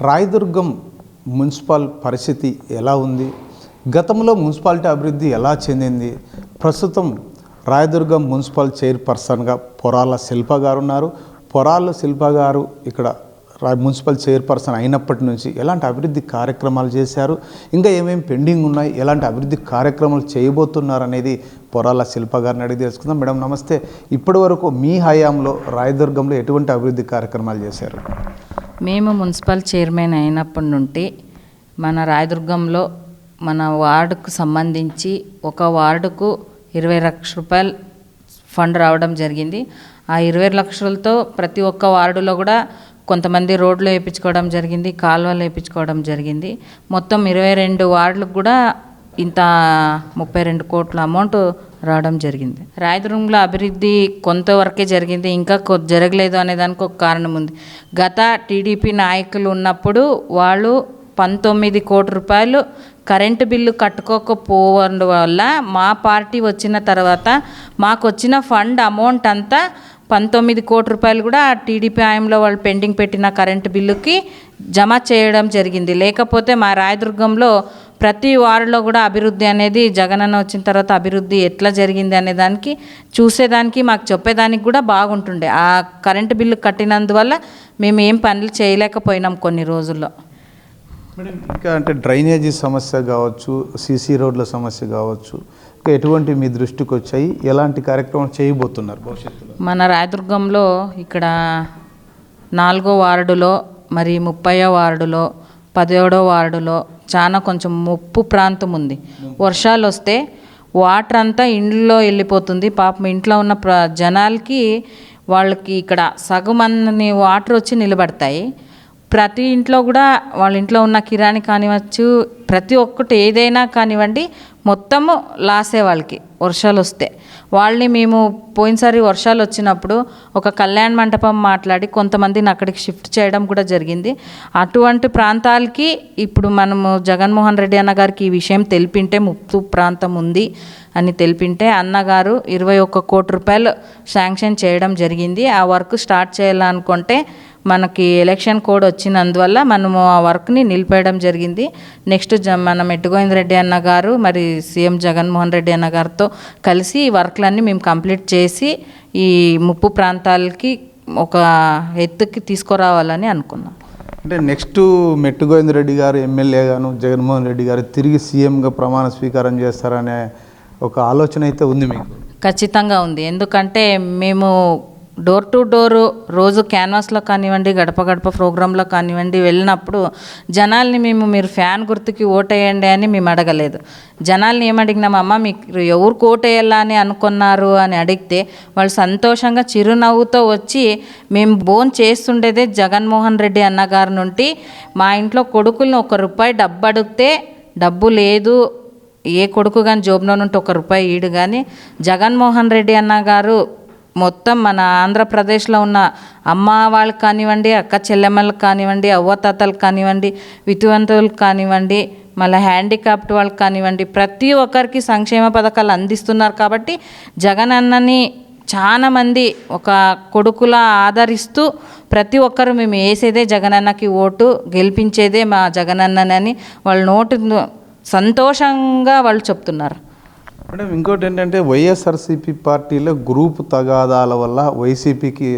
Rayadurgam municipal పరిస్థితి ఎలా ఉంది? గతంలో మున్సిపాలిటీ అభివృద్ధి ఎలా చెందింది? ప్రస్తుతం రాయదుర్గం మున్సిపల్ చైర్పర్సన్గా పొరాల శిల్ప గారు ఉన్నారు. పొరాల శిల్ప గారు ఇక్కడ రా మున్సిపల్ చైర్పర్సన్ అయినప్పటి నుంచి ఎలాంటి అభివృద్ధి కార్యక్రమాలు చేశారు? ఇంకా ఏమేమి పెండింగ్ ఉన్నాయి? ఎలాంటి అభివృద్ధి కార్యక్రమాలు చేయబోతున్నారు అనేది పొరాల శిల్ప గారిని అడిగి తెలుసుకుందాం. మేడం నమస్తే. ఇప్పటి వరకు మీ హయాంలో రాయదుర్గంలో ఎటువంటి అభివృద్ధి కార్యక్రమాలు చేశారు? మేము మున్సిపల్ చైర్మన్ అయినప్పటి నుండి మన రాయదుర్గంలో మన వార్డుకు సంబంధించి ఒక వార్డుకు ఇరవై లక్ష రూపాయలు ఫండ్ రావడం జరిగింది. ఆ ఇరవై లక్షలతో ప్రతి ఒక్క వార్డులో కూడా కొంతమంది రోడ్లు వేయించుకోవడం జరిగింది కాలువలు వేయించుకోవడం జరిగింది. మొత్తం ఇరవై రెండు వార్డులకు కూడా ఇంత ముప్పై రెండు కోట్ల అమౌంట్ రావడం జరిగింది. రాయదుర్గంలో అభివృద్ధి కొంతవరకే జరిగింది. ఇంకా జరగలేదు అనే దానికి ఒక కారణం ఉంది. గత టీడీపీ నాయకులు ఉన్నప్పుడు వాళ్ళు పంతొమ్మిది కోటి రూపాయలు కరెంటు బిల్లు కట్టుకోకపోవడం వల్ల మా పార్టీ వచ్చిన తర్వాత మాకు వచ్చిన ఫండ్ అమౌంట్ అంతా పంతొమ్మిది కోటి రూపాయలు కూడా ఆ టీడీపీ హయాంలో వాళ్ళు పెండింగ్ పెట్టిన కరెంటు బిల్లుకి జమ చేయడం జరిగింది. లేకపోతే మా రాయదుర్గంలో ప్రతి వార్డులో కూడా అభివృద్ధి అనేది జగనన్న వచ్చిన తర్వాత అభివృద్ధి ఎట్లా జరిగింది అనే దానికి చూసేదానికి మాకు చెప్పేదానికి కూడా బాగుంటుండే. ఆ కరెంటు బిల్లు కట్టినందువల్ల మేము ఏం పనులు చేయలేకపోయినాం కొన్ని రోజుల్లో. ఇంకా అంటే డ్రైనేజీ సమస్య కావచ్చు సీసీ రోడ్ల సమస్య కావచ్చు ఇంకా ఎటువంటి మీ దృష్టికి వచ్చాయి? ఎలాంటి కార్యక్రమాలు చేయబోతున్నారు భవిష్యత్తులో? మన రాయదుర్గంలో ఇక్కడ నాలుగో వార్డులో మరి ముప్పయో వార్డులో పదిహేడో వార్డులో చాలా కొంచెం ముప్పు ప్రాంతం ఉంది. వర్షాలు వస్తే వాటర్ అంతా ఇండ్లో వెళ్ళిపోతుంది. పాపం ఇంట్లో ఉన్న ప్ర జనాలకి వాళ్ళకి ఇక్కడ సగం అన్ని వాటర్ వచ్చి నిలబడతాయి. ప్రతి ఇంట్లో కూడా వాళ్ళ ఇంట్లో ఉన్న కిరాణి కానివచ్చు ప్రతి ఒక్కటి ఏదైనా కానివ్వండి మొత్తము లాసే వాళ్ళకి వర్షాలు వస్తే. వాళ్ళని మేము పోయినసారి వర్షాలు వచ్చినప్పుడు ఒక కళ్యాణ మంటపం మాట్లాడి కొంతమందిని అక్కడికి షిఫ్ట్ చేయడం కూడా జరిగింది. అటువంటి ప్రాంతాలకి ఇప్పుడు మనము జగన్మోహన్ రెడ్డి అన్న గారికి ఈ విషయం తెలిపింటే ముప్పు ప్రాంతం ఉంది అని తెలిపింటే అన్నగారు ఇరవై ఒక్క కోటి రూపాయలు శాంక్షన్ చేయడం జరిగింది. ఆ వర్క్ స్టార్ట్ చేయాలనుకుంటే మనకి ఎలక్షన్ కోడ్ వచ్చినందువల్ల మనము ఆ వర్క్ని నిలిపేయడం జరిగింది. నెక్స్ట్ జ మన మెట్టుగోవింద్ రెడ్డి అన్న గారు మరి సీఎం జగన్మోహన్ రెడ్డి అన్న గారితో కలిసి ఈ వర్క్లన్నీ మేము కంప్లీట్ చేసి ఈ ముప్పు ప్రాంతాలకి ఒక ఎత్తుకి తీసుకురావాలని అనుకున్నాం. అంటే నెక్స్ట్ మెట్టు గోవింద్ రెడ్డి గారు ఎమ్మెల్యేగాను జగన్మోహన్ రెడ్డి గారు తిరిగి సీఎంగా ప్రమాణ స్వీకారం చేస్తారనే ఒక ఆలోచన అయితే ఉంది మీకు? ఖచ్చితంగా ఉంది. ఎందుకంటే మేము డోర్ టు డోర్ రోజు క్యాన్వాస్లో కానివ్వండి గడప గడప ప్రోగ్రాంలో కానివ్వండి వెళ్ళినప్పుడు జనాల్ని మేము మీరు ఫ్యాన్ గుర్తుకి ఓటేయండి అని మేము అడగలేదు. జనాల్ని ఏమడిగినామమ్మ మీకు ఎవరికి ఓటేయాలా అని అనుకున్నారు? అని అడిగితే వాళ్ళు సంతోషంగా చిరునవ్వుతో వచ్చి మేము బోన్ చేస్తుండేదే జగన్మోహన్ రెడ్డి అన్నగారి నుండి. మా ఇంట్లో కొడుకుల్ని ఒక రూపాయి డబ్బు అడిగితే డబ్బు లేదు. ఏ కొడుకు కానీ జోబులో నుండి ఒక రూపాయి ఈడు కానీ జగన్మోహన్ రెడ్డి అన్న గారు మొత్తం మన ఆంధ్రప్రదేశ్లో ఉన్న అమ్మ వాళ్ళకి కానివ్వండి అక్క చెల్లెమ్మలకు కానివ్వండి అవ్వతాతలకు కానివ్వండి వితువంతులకు కానివ్వండి మళ్ళీ హ్యాండిక్యాప్ట్ వాళ్ళకి కానివ్వండి ప్రతి ఒక్కరికి సంక్షేమ పథకాలు అందిస్తున్నారు కాబట్టి జగన్ అన్నని చాలామంది ఒక కొడుకులా ఆదరిస్తూ ప్రతి ఒక్కరు మేము వేసేదే జగనన్నకి ఓటు గెలిపించేదే మా జగనన్నని వాళ్ళ నోటు సంతోషంగా వాళ్ళు చెప్తున్నారు. మేడం ఇంకోటి ఏంటంటే వైఎస్ఆర్సీపీ పార్టీలో గ్రూప్ తగాదాల వల్ల వైసీపీకి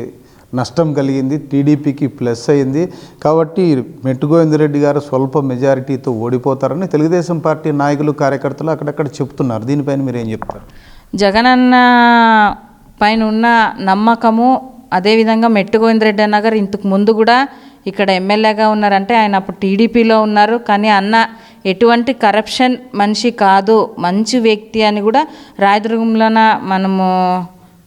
నష్టం కలిగింది టీడీపీకి ప్లస్ అయింది. కాబట్టి మెట్టు రెడ్డి గారు స్వల్ప మెజారిటీతో ఓడిపోతారని తెలుగుదేశం పార్టీ నాయకులు కార్యకర్తలు అక్కడక్కడ చెప్తున్నారు. దీనిపైన మీరు ఏం చెప్తారు జగనన్న పైన ఉన్న నమ్మకము అదేవిధంగా మెట్టుగోవిందరెడ్డి అన్న గారు ఇంతకు ముందు కూడా ఇక్కడ ఎమ్మెల్యేగా ఉన్నారంటే ఆయన అప్పుడు టీడీపీలో ఉన్నారు. కానీ అన్న ఎటువంటి కరప్షన్ మనిషి కాదు. మంచి వ్యక్తి అని కూడా రాయదుర్గంలోన మనము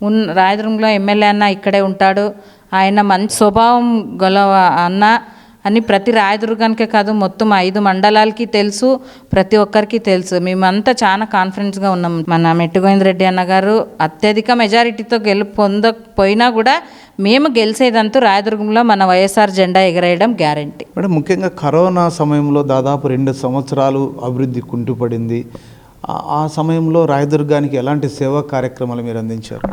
ఉన్ రాయదుర్గంలో ఎమ్మెల్యే అన్న ఇక్కడే ఉంటాడు. ఆయన మంచి స్వభావం గల అన్న. అని ప్రతి రాయదుర్గానికే కాదు మొత్తం ఐదు మండలాలకి తెలుసు ప్రతి ఒక్కరికి తెలుసు. మేమంతా చాలా కాన్ఫిడెన్స్గా ఉన్నాం. మన మెట్టుగోవింద్ రెడ్డి అన్న గారు అత్యధిక మెజారిటీతో గెలుపు పొందకపోయినా కూడా మేము గెలిచేదంతూ రాయదుర్గంలో మన వైఎస్ఆర్ జెండా ఎగరేయడం గ్యారంటీ మేడం ముఖ్యంగా కరోనా సమయంలో దాదాపు రెండు సంవత్సరాలు అభివృద్ధి కుంటుపడింది. ఆ సమయంలో రాయదుర్గానికి ఎలాంటి సేవా కార్యక్రమాలు మీరు అందించారు?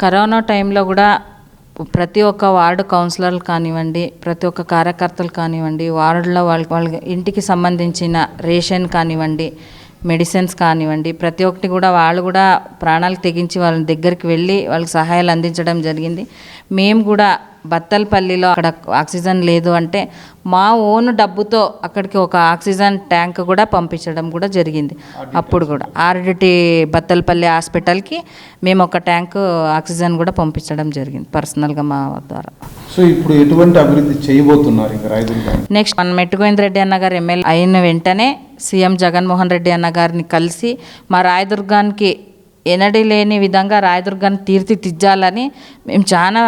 కరోనా టైంలో కూడా ప్రతి ఒక్క వార్డు కౌన్సిలర్లు కానివ్వండి ప్రతి ఒక్క కార్యకర్తలు కానివ్వండి వార్డులో వాళ్ళ వాళ్ళ ఇంటికి సంబంధించిన రేషన్ కానివ్వండి మెడిసిన్స్ కానివ్వండి ప్రతి ఒక్కటి కూడా వాళ్ళు కూడా ప్రాణాలు తెగించి వాళ్ళ దగ్గరికి వెళ్ళి వాళ్ళకి సహాయాలు అందించడం జరిగింది. మేము కూడా బత్తలపల్లిలో అక్కడ ఆక్సిజన్ లేదు అంటే మా ఓన్ డబ్బుతో అక్కడికి ఒక ఆక్సిజన్ ట్యాంక్ కూడా పంపించడం కూడా జరిగింది. అప్పుడు కూడా ఆర్డిటి బత్తలపల్లి హాస్పిటల్కి మేము ఒక ట్యాంక్ ఆక్సిజన్ కూడా పంపించడం జరిగింది పర్సనల్గా మా ద్వారా. సో ఇప్పుడు ఎటువంటి అభివృద్ధి చేయబోతున్నారు నెక్స్ట్ మన మెట్టుగోవింద్ రెడ్డి అన్న గారు ఎమ్మెల్యే అయిన వెంటనే సీఎం జగన్మోహన్ రెడ్డి అన్న గారిని కలిసి మా రాయదుర్గానికి ఎనడి లేని విధంగా రాయదుర్గాన్ని తీర్చిదిద్దాలని మేము చాలా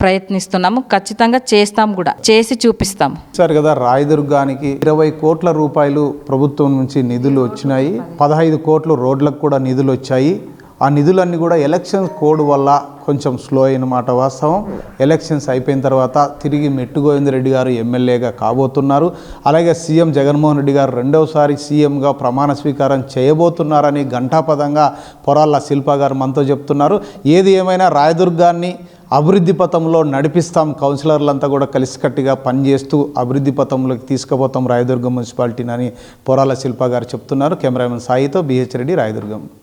ప్రయత్నిస్తున్నాము ఖచ్చితంగా చేస్తాం కూడా. చేసి చూపిస్తాం సార్ కదా రాయదుర్గానికి ఇరవై కోట్ల రూపాయలు ప్రభుత్వం నుంచి నిధులు వచ్చినాయి. పదహైదు కోట్లు రోడ్లకు కూడా నిధులు వచ్చాయి. ఆ నిధులన్నీ కూడా ఎలక్షన్ కోడ్ వల్ల కొంచెం స్లో అయిన మాట వాస్తవం. ఎలక్షన్స్ అయిపోయిన తర్వాత తిరిగి మెట్టుగోవింద రెడ్డి గారు ఎమ్మెల్యేగా కాబోతున్నారు. అలాగే సీఎం జగన్మోహన్ రెడ్డి గారు రెండవసారి సీఎంగా ప్రమాణ స్వీకారం చేయబోతున్నారని ఘంటాపదంగా పొరాల శిల్ప గారు మనతో చెప్తున్నారు. ఏది ఏమైనా రాయదుర్గాన్ని అభివృద్ధి పథంలో నడిపిస్తాం. కౌన్సిలర్లంతా కూడా కలిసికట్టుగా పనిచేస్తూ అభివృద్ధి పథంలోకి తీసుకుపోతాం రాయదుర్గం మున్సిపాలిటీని అని పొరాల శిల్ప గారు చెప్తున్నారు. కెమెరామెన్ సాయితో బిహెచ్ రెడ్డి రాయదుర్గం.